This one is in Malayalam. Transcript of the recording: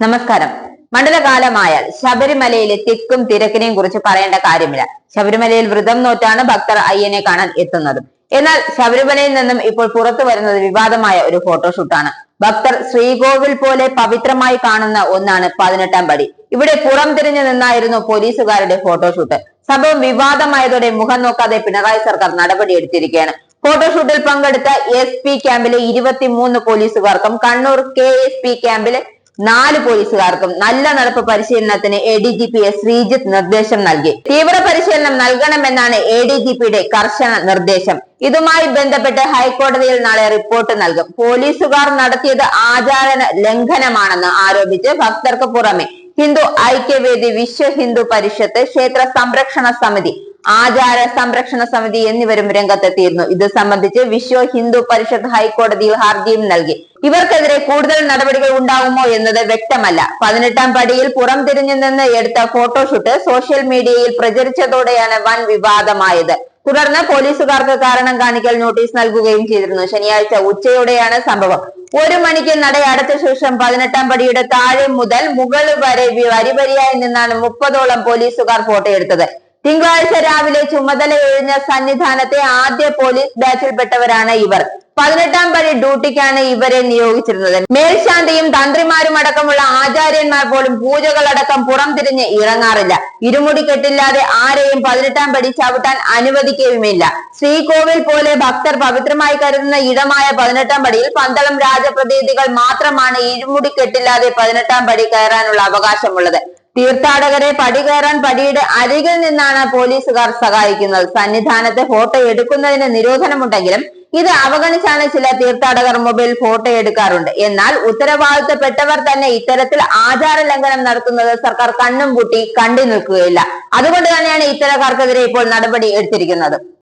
നമസ്കാരം. മണ്ഡലകാലമായാൽ ശബരിമലയിലെ തിക്കും തിരക്കിനെയും കുറിച്ച് പറയേണ്ട കാര്യമില്ല. ശബരിമലയിൽ വ്രതം നോറ്റാണ് ഭക്തർ അയ്യനെ കാണാൻ എത്തുന്നത്. എന്നാൽ ശബരിമലയിൽ നിന്നും ഇപ്പോൾ പുറത്തു വരുന്നത് വിവാദമായ ഒരു ഫോട്ടോഷൂട്ടാണ് ഭക്തർ ശ്രീകോവിൽ പോലെ പവിത്രമായി കാണുന്ന ഒന്നാണ് പതിനെട്ടാം പടി. ഇവിടെ പുറം തിരിഞ്ഞു നിന്നായിരുന്നു പോലീസുകാരുടെ ഫോട്ടോഷൂട്ട് സംഭവം വിവാദമായതോടെ മുഖം നോക്കാതെ പിണറായി സർക്കാർ നടപടിയെടുത്തിരിക്കുകയാണ്. ഫോട്ടോഷൂട്ടിൽ പങ്കെടുത്ത എസ് പി ക്യാമ്പിലെ ഇരുപത്തിമൂന്ന് പോലീസുകാർക്കും കണ്ണൂർ കെ എസ് പി ക്യാമ്പിലെ നാല് പോലീസുകാർക്കും നല്ല നടപ്പ് പരിശീലനത്തിന് A D G P S Sreejith നിർദ്ദേശം നൽകി. തീവ്ര പരിശീലനം നൽകണമെന്നാണ് എ ഡി ജി പിയുടെ കർശന നിർദ്ദേശം. ഇതുമായി ബന്ധപ്പെട്ട് ഹൈക്കോടതിയിൽ നാളെ റിപ്പോർട്ട് നൽകും. പോലീസുകാർ നടത്തിയത് ആചാര ലംഘനമാണെന്ന് ആരോപിച്ച് ഭക്തർക്ക് പുറമെ ഹിന്ദു ഐക്യവേദി വിശ്വ ഹിന്ദു പരിഷത്ത് ക്ഷേത്ര സംരക്ഷണ സമിതി ആചാര സംരക്ഷണ സമിതി എന്നിവരും രംഗത്തെത്തിയിരുന്നു. ഇത് സംബന്ധിച്ച് വിശ്വ ഹിന്ദു പരിഷത്ത് ഹൈക്കോടതിയിൽ ഹർജിയും നൽകി. ഇവർക്കെതിരെ കൂടുതൽ നടപടികൾ ഉണ്ടാകുമോ എന്നത് വ്യക്തമല്ല. പതിനെട്ടാം പടിയിൽ പുറം തിരിഞ്ഞു നിന്ന് എടുത്ത ഫോട്ടോഷൂട്ട് സോഷ്യൽ മീഡിയയിൽ പ്രചരിച്ചതോടെയാണ് വൻ വിവാദമായത്. തുടർന്ന് പോലീസുകാർക്ക് കാരണം കാണിക്കൽ നോട്ടീസ് നൽകുകയും ചെയ്തിരുന്നു. ശനിയാഴ്ച ഉച്ചയോടെയാണ് സംഭവം. ഒരു മണിക്ക് നട അടച്ച ശേഷം പതിനെട്ടാം പടിയുടെ താഴെ മുതൽ മുകൾ വരെ വരിവരിയായി നിന്നാണ് മുപ്പതോളം പോലീസുകാർ ഫോട്ടോ എടുത്തത്. തിങ്കളാഴ്ച രാവിലെ ചുമതല എഴുന്ന സന്നിധാനത്തെ ആദ്യ പോലീസ് ബാച്ചിൽപ്പെട്ടവരാണ് ഇവർ. പതിനെട്ടാം പടി ഡ്യൂട്ടിക്കാണ് ഇവരെ നിയോഗിച്ചിരുന്നത്. മേൽശാന്തിയും തന്ത്രിമാരും അടക്കമുള്ള ആചാര്യന്മാർ പോലും പൂജകളടക്കം പുറം തിരിഞ്ഞ് ഇറങ്ങാറില്ല. ഇരുമുടി കെട്ടില്ലാതെ ആരെയും പതിനെട്ടാം പടി ചവിട്ടാൻ അനുവദിക്കുകയുമില്ല. ശ്രീകോവിൽ പോലെ ഭക്തർ പവിത്രമായി കരുതുന്ന ഇടമായ പതിനെട്ടാം പടിയിൽ പന്തളം രാജപ്രതിനിധികൾ മാത്രമാണ് ഇരുമുടി കെട്ടില്ലാതെ പതിനെട്ടാം പടി കയറാനുള്ള അവകാശമുള്ളത്. തീർത്ഥാടകരെ പടി കയറാൻ പടിയുടെ അരികിൽ നിന്നാണ് പോലീസുകാർ സഹായിക്കുന്നത്. സന്നിധാനത്തെ ഫോട്ടോ എടുക്കുന്നതിന് നിരോധനമുണ്ടെങ്കിലും ഇത് അവഗണിച്ചാണ് ചില തീർത്ഥാടകർ മൊബൈൽ ഫോട്ടോ എടുക്കാറുണ്ട്. എന്നാൽ ഉത്തരവാദിത്തപ്പെട്ടവർ തന്നെ ഇത്തരത്തിൽ ആചാര ലംഘനം നടത്തുന്നത് സർക്കാർ കണ്ണും പൂട്ടി കണ്ടു നിൽക്കുകയില്ല. അതുകൊണ്ട് തന്നെയാണ് ഇത്തരക്കാർക്കെതിരെ ഇപ്പോൾ നടപടി എടുത്തിരിക്കുന്നത്.